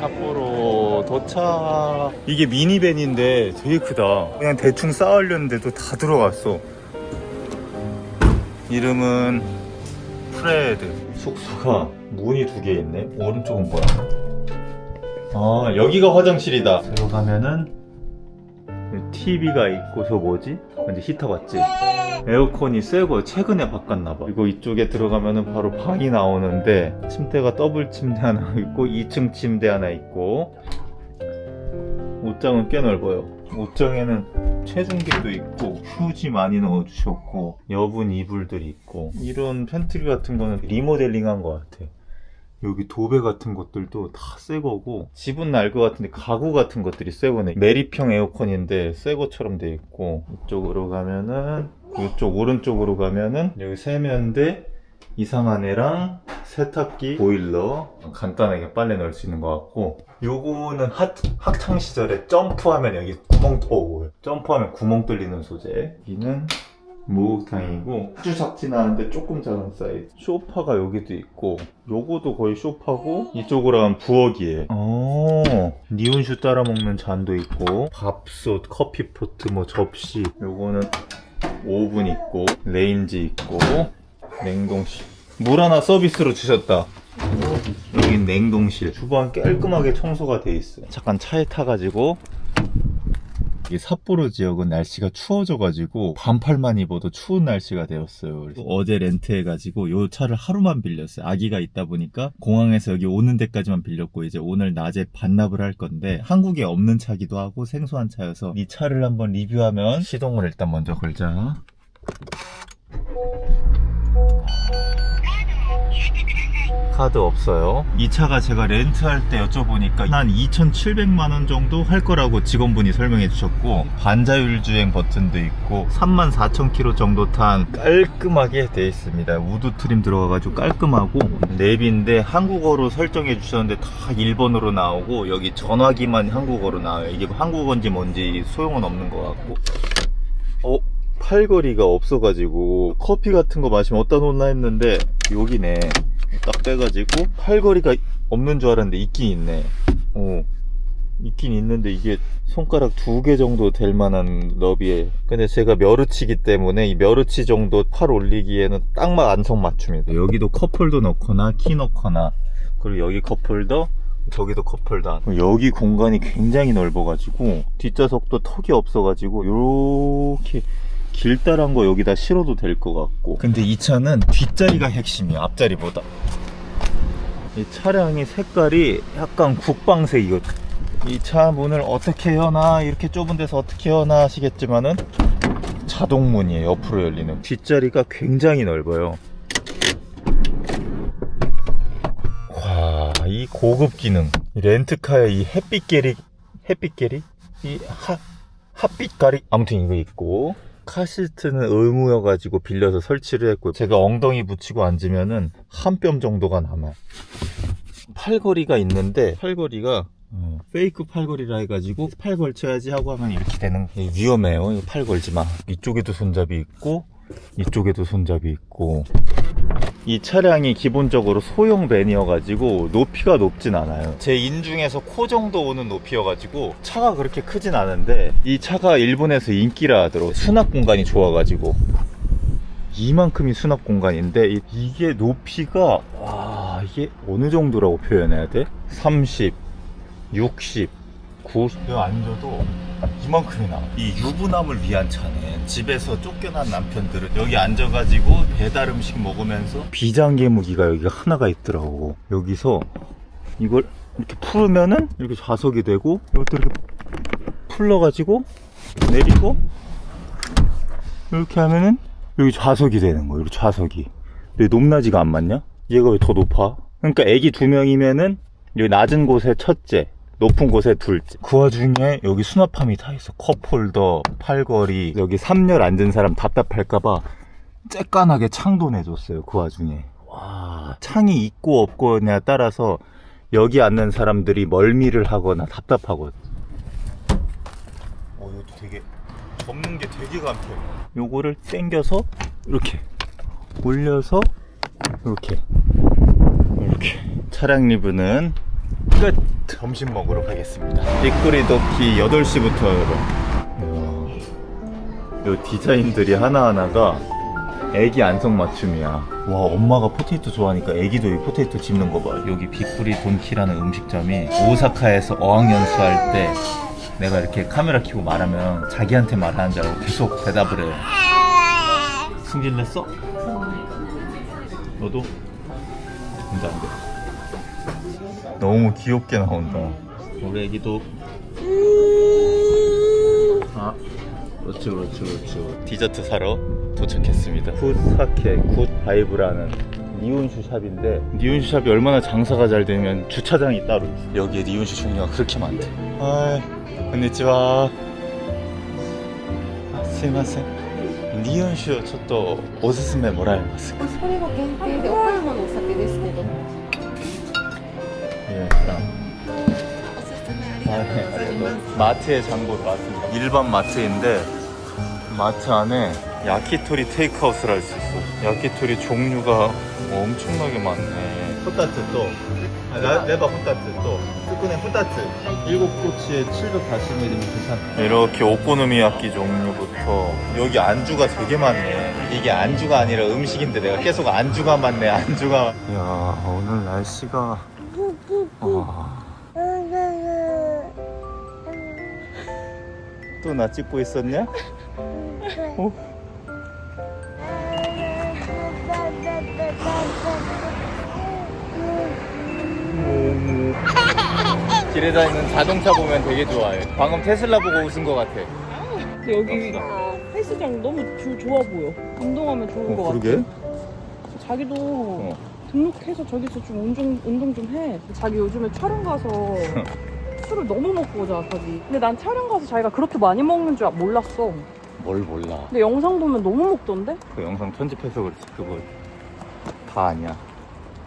삿포로 도착. 이게 미니밴인데 되게 크다. 그냥 대충 쌓으려는데도 다 들어갔어. 이름은 프레드. 숙소가 문이 두 개 있네. 오른쪽은 뭐야? 아 여기가 화장실이다. 들어가면은 TV가 있고 저 뭐지? 이제 히터 맞지? 에어컨이 새거 최근에 바꿨나봐 그리고 이쪽에 들어가면은 바로 방이 나오는데 침대가 더블 침대 하나 있고 2층 침대 하나 있고 옷장은 꽤 넓어요 옷장에는 체중계도 있고 휴지 많이 넣어주셨고 여분 이불들이 있고 이런 팬트리 같은 거는 리모델링한 것 같아 여기 도배 같은 것들도 다 새 거고. 집은 날 것 같은데 가구 같은 것들이 새 거네. 메리평 에어컨인데 새 것처럼 돼 있고. 이쪽으로 가면은 이쪽 오른쪽으로 가면은 여기 세면대 이상한 애랑 세탁기 보일러 간단하게 빨래 넣을 수 있는 것 같고. 요거는 학, 학창 시절에 점프하면 여기 구멍 오. 점프하면 구멍 뚫리는 소재. 여기는 목욕탕이고 아주 작진 않은데 조금 작은 사이즈. 소파가 여기도 있고 요거도 거의 소파고 이쪽으로 하면 부엌이에요. 어. 니온슈 따라 먹는 잔도 있고 밥솥 커피포트 뭐 접시. 요거는 오븐 있고 레인지 있고 냉동실. 물 하나 서비스로 주셨다. 여긴 냉동실. 주방 깔끔하게 청소가 돼 있어요. 잠깐 차에 타가지고 이 삿포로 지역은 날씨가 추워져가지고 반팔만 입어도 추운 날씨가 되었어요. 그래서 어제 렌트해가지고 요 차를 하루만 빌렸어요. 아기가 있다 보니까 공항에서 여기 오는 데까지만 빌렸고 이제 오늘 낮에 반납을 할 건데 한국에 없는 차기도 하고 생소한 차여서 이 차를 한번 리뷰하면 시동을 일단 먼저 걸자. 카드 없어요. 이 차가 제가 렌트할 때 여쭤보니까 한 2,700만 원 정도 할 거라고 직원분이 설명해 주셨고 반자율 주행 버튼도 있고 34,000km 정도 탄 깔끔하게 돼 있습니다. 우드 트림 들어가가지고 깔끔하고 랩인데 한국어로 설정해 주셨는데 다 일본어로 나오고 여기 전화기만 한국어로 나와요. 이게 한국어인지 뭔지 소용은 없는 것 같고 어? 팔걸이가 없어가지고 커피 같은 거 마시면 어디다 놓나 했는데 여기네 딱 빼가지고 팔걸이가 없는 줄 알았는데 있긴 있네. 어 있긴 있는데 이게 손가락 두 개 정도 될 만한 너비에. 근데 제가 멸우치기 때문에 이 멸우치 정도 팔 올리기에는 딱 막 안성 맞춤이다. 여기도 컵홀더 넣거나 키 넣거나 그리고 여기 컵홀더 저기도 컵홀더 여기 공간이 굉장히 넓어가지고 뒷좌석도 턱이 없어가지고 요렇게 길다란 거 여기다 실어도 될 것 같고. 근데 이 차는 뒷자리가 핵심이야 앞자리보다. 이 차량의 색깔이 약간 국방색이거든 이 차 문을 어떻게 여나 이렇게 좁은 데서 어떻게 여나 하시겠지만은 자동문이에요 옆으로 열리는. 뒷자리가 굉장히 넓어요. 와 이 고급 기능. 이 렌트카의 이 햇빛계리 햇빛계리? 이 하, 핫빛 가리? 아무튼 이거 있고 카시트는 의무여가지고 빌려서 설치를 했고 제가 엉덩이 붙이고 앉으면은 한 뼘 정도가 남아요. 팔걸이가 있는데 팔걸이가 어, 페이크 팔걸이라 해가지고 팔 걸쳐야지 하고 하면 이렇게 되는 게 위험해요. 이거 팔 걸지 마. 이쪽에도 손잡이 있고 이쪽에도 손잡이 있고 이 차량이 기본적으로 소형 밴이어가지고 높이가 높진 않아요. 제 인중에서 코 정도 오는 높이여가지고 차가 그렇게 크진 않은데 이 차가 일본에서 인기라 하더라고 수납 공간이 좋아가지고 이만큼이 수납 공간인데 이- 이게 높이가 와 이게 어느 정도라고 표현해야 돼? 30, 60, 90 여기 앉아도 이만큼이 나와 이 유부남을 위한 차네 집에서 쫓겨난 남편들은 여기 앉아가지고 배달 음식 먹으면서 비장개무기가 여기가 하나가 있더라고 여기서 이걸 이렇게 풀으면은 이렇게 좌석이 되고 이것도 이렇게 풀러가지고 내리고 이렇게 하면은 여기 좌석이 되는 거예요 여기 좌석이 왜 높낮이가 안 맞냐? 얘가 왜 더 높아? 그러니까 애기 두 명이면은 여기 낮은 곳에 첫째 높은 곳에 둘째. 그 와중에 여기 수납함이 다 있어. 컵홀더, 팔걸이. 여기 3열 앉은 사람 답답할까봐 쬐깐하게 창도 내줬어요. 그 와중에. 와, 창이 있고 없고냐에 따라서 여기 앉는 사람들이 멀미를 하거나 답답하거든. 어, 이것도 되게 접는 게 되게 간편해. 요거를 당겨서 이렇게 올려서 이렇게 이렇게 차량 리뷰는 끝! 점심 먹으러 가겠습니다. 빅구리 도키 8시부터 열어. 요 디자인들이 하나하나가 애기 안성맞춤이야. 와, 엄마가 포테이토 좋아하니까 애기도 이 포테이토 집는 거 봐. 여기 빅구리 돈키라는 음식점이 오사카에서 어학연수할 때 내가 이렇게 카메라 켜고 말하면 자기한테 말하는 줄 알고 계속 대답을 해요. 승진 냈어? 너도? 근데 안 돼. 너무 귀엽게 나온다. 우리 애기도. 아, 그렇지, 그렇지, 그렇지. 디저트 사러 도착했습니다. 굿사케, 굿바이브라는 니온슈 샵인데 니온슈 샵이 얼마나 장사가 잘 되면 주차장이 따로 있어. 여기에 니온슈 종류가 그렇게 많대. 아, 건니치와. 아, すいません。日本酒をちょっとおすすめもらえますかそれは限定で岡山のお酒ですけど 마트에 잔곳 맞습니다. 일반 마트인데 마트 안에 야키토리 테이크아웃을 할 수 있어. 야키토리 종류가 엄청나게 많네. 포타트 또 아, 레바 포타트 또 뜨끈의 포타트 일곱 꼬치에 740ml면 괜찮다. 이렇게 오코노미야끼 종류부터 여기 안주가 되게 많네. 이게 안주가 아니라 음식인데 내가 계속 안주가 많네 안주가. 야 오늘 날씨가 와. 또나 찍고 있었냐? 어? 길에 다니는 자동차 보면 되게 좋아해. 방금 테슬라 보고 웃은 것 같아. 근데 여기 헬스장 너무 조- 좋아 보여. 운동하면 좋을 것 어, 같아. 그러게. 자기도 어. 등록해서 저기서 좀 운동, 운동 좀 해. 자기 요즘에 촬영 가서 술을 너무 먹고 오잖아, 자기. 근데 난 촬영 가서 자기가 그렇게 많이 먹는 줄 몰랐어. 뭘 몰라. 근데 영상 보면 너무 먹던데? 그 영상 편집해서 그렇지. 그거 다 아니야.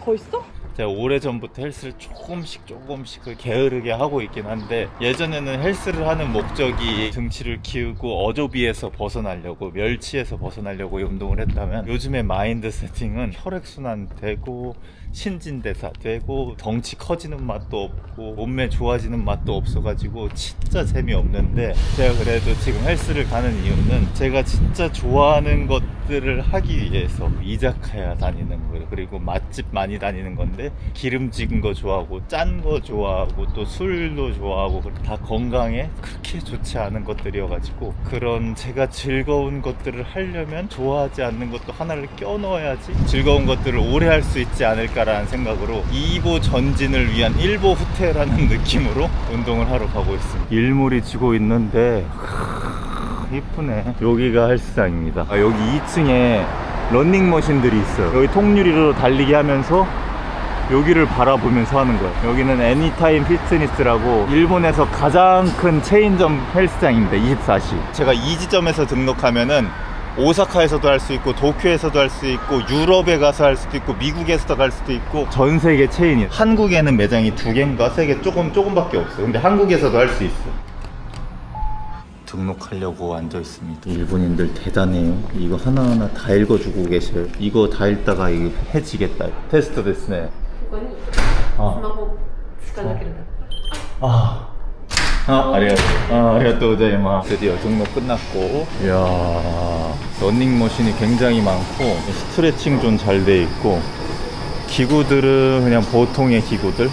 더 있어? 제가 오래전부터 헬스를 조금씩 조금씩 그 게으르게 하고 있긴 한데 예전에는 헬스를 하는 목적이 등치를 키우고 어조비에서 벗어나려고 멸치에서 벗어나려고 이 운동을 했다면 요즘의 마인드 세팅은 혈액순환 되고 신진대사 되고 덩치 커지는 맛도 없고 몸매 좋아지는 맛도 없어가지고 진짜 재미없는데 제가 그래도 지금 헬스를 가는 이유는 제가 진짜 좋아하는 것들을 하기 위해서 이자카야 다니는 거예요. 그리고 맛집 많이 다니는 건데 기름진 거 좋아하고 짠 거 좋아하고 또 술도 좋아하고 다 건강에 그렇게 좋지 않은 것들이어가지고 그런 제가 즐거운 것들을 하려면 좋아하지 않는 것도 하나를 껴넣어야지 즐거운 것들을 오래 할 수 있지 않을까라는 생각으로 2보 전진을 위한 1보 후퇴라는 느낌으로 운동을 하러 가고 있습니다. 일몰이 지고 있는데 크, 이쁘네 여기가 헬스장입니다 아, 여기 2층에 런닝머신들이 있어요 여기 통유리로 달리기 하면서 여기를 바라보면서 하는 거예요. 여기는 애니타임 피트니스라고 일본에서 가장 큰 체인점 헬스장입니다. 24시. 제가 이 지점에서 등록하면은 오사카에서도 할 수 있고 도쿄에서도 할 수 있고 유럽에 가서 할 수도 있고 미국에서도 갈 수도 있고 전 세계 체인이 한국에는 매장이 두 개인가 세 개 조금 조금밖에 없어요. 근데 한국에서도 할 수 있어. 등록하려고 앉아 있습니다. 일본인들 대단해요. 이거 하나하나 다 읽어주고 계셔요. 이거 다 읽다가 이거 해지겠다. 테스트 됐네. ここに 아. スマホつかなければ 아. 아, 아리가또. 아, 아리가또 고자이마. 드디어 등록 끝났고. 이야. 런닝머신이 굉장히 많고, 스트레칭 좀 잘 돼 있고, 기구들은 그냥 보통의 기구들.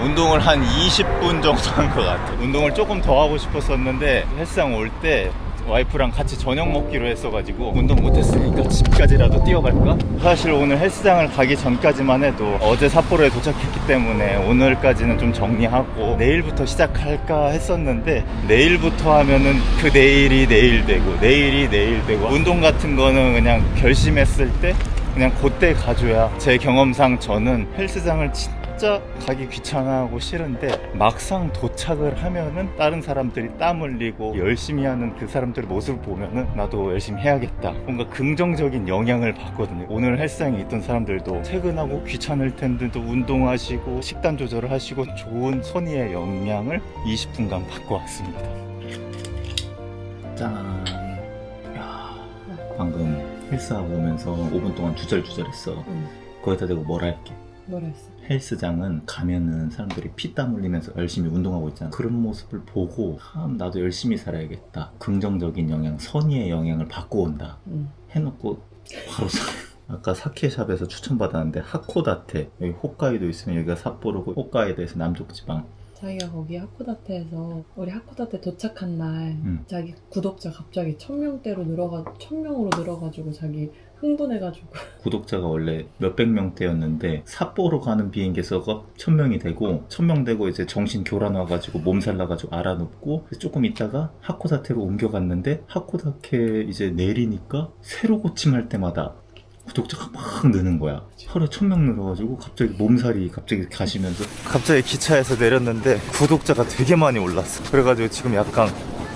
운동을 한 20분 정도 한 것 같아. 운동을 조금 더 하고 싶었었는데, 헬스장 올 때, 와이프랑 같이 저녁 먹기로 했어가지고 운동 못했으니까 집까지라도 뛰어갈까? 사실 오늘 헬스장을 가기 전까지만 해도 어제 삿포로에 도착했기 때문에 오늘까지는 좀 정리하고 내일부터 시작할까 했었는데 내일부터 하면은 그 내일이 내일 되고 내일이 내일 되고 운동 같은 거는 그냥 결심했을 때 그냥 그때 가줘야 제 경험상 저는 헬스장을 진짜 가기 귀찮아하고 싫은데 막상 도착을 하면은 다른 사람들이 땀 흘리고 열심히 하는 그 사람들의 모습을 보면은 나도 열심히 해야겠다. 뭔가 긍정적인 영향을 받거든요. 오늘 헬스장에 있던 사람들도 퇴근하고 귀찮을 텐데도 운동하시고 식단 조절을 하시고 좋은 선의의 영향을 20분간 받고 왔습니다. 짠. 야, 방금 헬스하고 오면서 5분 동안 주절주절 했어. 응. 거기다 대고 뭘 할게 뭐라 했어? 헬스장은 가면은 사람들이 피땀 흘리면서 열심히 운동하고 있잖아. 그런 모습을 보고 참 나도 열심히 살아야겠다. 긍정적인 영향, 선의의 영향을 받고 온다. 응. 해놓고 바로 사. 아까 사케샵에서 추천받았는데 하코다테 여기 홋카이도 있으면 여기가 삿포로고 홋카이도에서 남쪽 지방 자기가 거기 하코다테에서 우리 하코다테 도착한 날 음. 자기 구독자 갑자기 천 명대로 늘어가 천 명으로 늘어가지고 자기 흥분해가지고. 구독자가 원래 몇백 명대였는데 삿포로 가는 비행기에서 1000명이 되고 1000명 되고 이제 정신 교란 와가지고 몸살 나가지고 알아눕고 조금 있다가 하코다테로 옮겨갔는데 하코다테 이제 내리니까 새로 고침할 때마다 구독자가 막 느는 거야. 하루에 1000명 늘어가지고 갑자기 몸살이 갑자기 가시면서 갑자기 기차에서 내렸는데 구독자가 되게 많이 올랐어. 그래가지고 지금 약간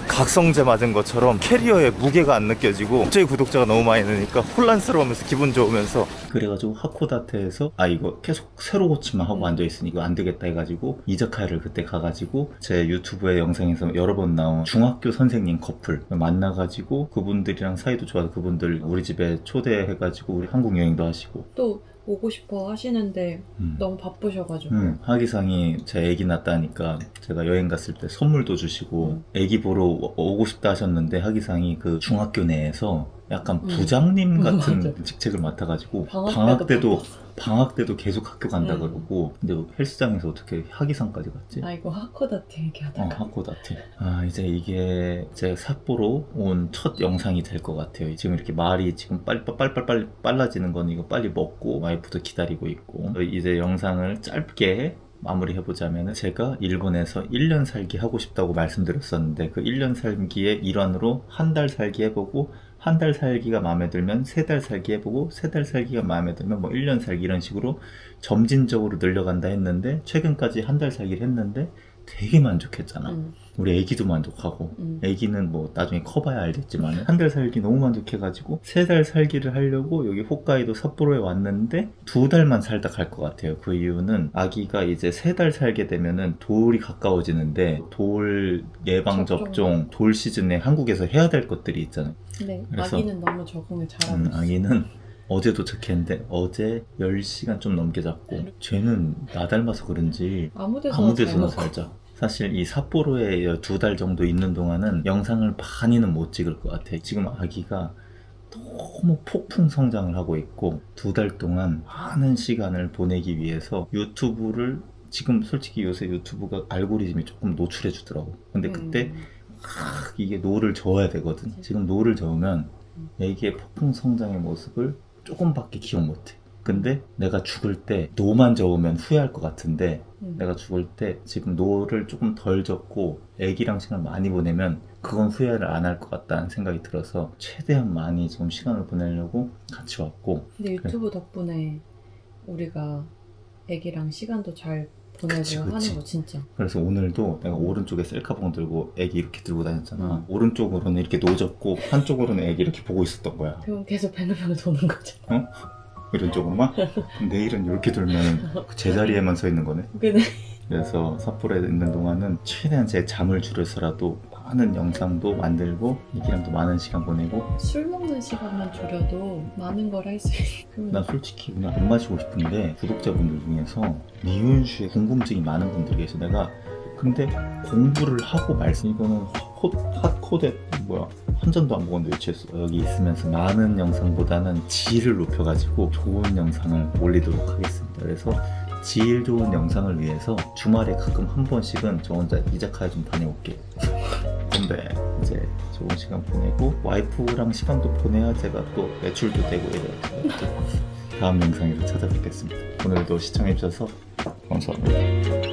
각성제 맞은 것처럼 캐리어에 무게가 안 느껴지고 갑자기 구독자가 너무 많이 느니까 혼란스러우면서 기분 좋으면서 그래가지고 하코다테에서 아 이거 계속 새로 고침만 하고 음. 앉아있으니 이거 안 되겠다 해가지고 이자카야를 그때 가가지고 제 유튜브의 영상에서 여러 번 나온 중학교 선생님 커플 만나가지고 그분들이랑 사이도 좋아서 그분들 우리 집에 초대해가지고 우리 한국 여행도 하시고 또 오고 싶어 하시는데 음. 너무 바쁘셔가지고 음, 하기상이 제 애기 낳았다니까 제가 여행 갔을 때 선물도 주시고 음. 애기 보러 오- 오고 싶다 하셨는데 하기상이 그 중학교 내에서 약간 음. 부장님 같은 맞아. 직책을 맡아가지고 방학, 방학 때도. 방학 때도 계속 학교 간다 음. 그러고 근데 헬스장에서 어떻게 하기상까지 갔지? 아 이거 하코다테 어, 얘기하다가 하코다테. 아, 이제 이게 제 삿포로 온 첫 영상이 될 것 같아요. 지금 이렇게 말이 지금 빨리, 빨리, 빨리, 빨리 빨라지는 건 이거 빨리 먹고 와이프도 기다리고 있고. 이제 영상을 짧게 마무리해보자면 제가 일본에서 1년 살기 하고 싶다고 말씀드렸었는데 그 1년 살기의 일환으로 한 달 살기 해보고 한 달 살기가 마음에 들면 세 달 살기 해보고 세 달 살기가 마음에 들면 뭐 1년 살기 이런 식으로 점진적으로 늘려간다 했는데 최근까지 한 달 살기를 했는데 되게 만족했잖아. 음, 우리 애기도 만족하고 음. 애기는 뭐 나중에 커봐야 알겠지만 한 달 살기 너무 만족해가지고 세 달 살기를 하려고 여기 홋카이도 삿포로에 왔는데 두 달만 살다 갈 것 같아요. 그 이유는 아기가 이제 세 달 살게 되면은 돌이 가까워지는데 돌 예방 접종. 돌 시즌에 한국에서 해야 될 것들이 있잖아요. 근데 그래서- 아기는 너무 적응을 잘하고 음, 아기는 어제 도착했는데 어제 10시간 좀 넘게 잤고 쟤는 나 닮아서 그런지 아무 데서나 아무 데서나. 살자. 사실 이 삿포로에 두 달 정도 있는 동안은 영상을 많이는 못 찍을 것 같아. 지금 아기가 너무 폭풍 성장을 하고 있고 두 달 동안 많은 시간을 보내기 위해서 유튜브를 지금 솔직히 요새 유튜브가 알고리즘이 조금 노출해 주더라고. 근데 그때 음. 막 이게 노를 저어야 되거든. 지금 노를 저으면 애기의 폭풍 성장의 모습을 조금밖에 기억 못해. 근데 내가 죽을 때 노만 저으면 후회할 것 같은데 음. 내가 죽을 때 지금 노를 조금 덜 젓고 애기랑 시간 많이 보내면 그건 후회를 안 할 것 같다는 생각이 들어서 최대한 많이 지금 시간을 보내려고 같이 왔고 근데 유튜브 덕분에 우리가 애기랑 시간도 잘 보내고 그치, 그치. 하는 거 진짜. 그래서 오늘도 내가 오른쪽에 셀카봉 들고 애기 이렇게 들고 다녔잖아. 음. 오른쪽으로는 이렇게 노 젓고 한쪽으로는 애기 이렇게 보고 있었던 거야. 그럼 계속 뱅글뱅글 도는 거죠 이런 쪽으로만? 내일은 이렇게 돌면 그 제자리에만 서 있는 거네? 근데 그래서 삿포로에 있는 동안은 최대한 제 잠을 줄여서라도 많은 영상도 만들고 애기랑도 많은 시간 보내고 술 먹는 시간만 줄여도 많은 걸 할수 그러면 난 솔직히 그냥 안 마시고 싶은데 구독자분들 중에서 미윤슈에 궁금증이 많은 분들 계셔. 내가 근데 공부를 하고 말씀 이거는 호, 핫코데 뭐야 한 잔도 안 먹었는데 왜 취했어. 여기 있으면서 많은 영상보다는 질을 높여가지고 좋은 영상을 올리도록 하겠습니다. 그래서 질 좋은 영상을 위해서 주말에 가끔 한 번씩은 저 혼자 이자카야 좀 다녀올게요 근데 이제 좋은 시간 보내고 와이프랑 시간도 보내야 제가 또 매출도 되고 이래요. 다음 영상에서 찾아뵙겠습니다. 오늘도 시청해주셔서 감사합니다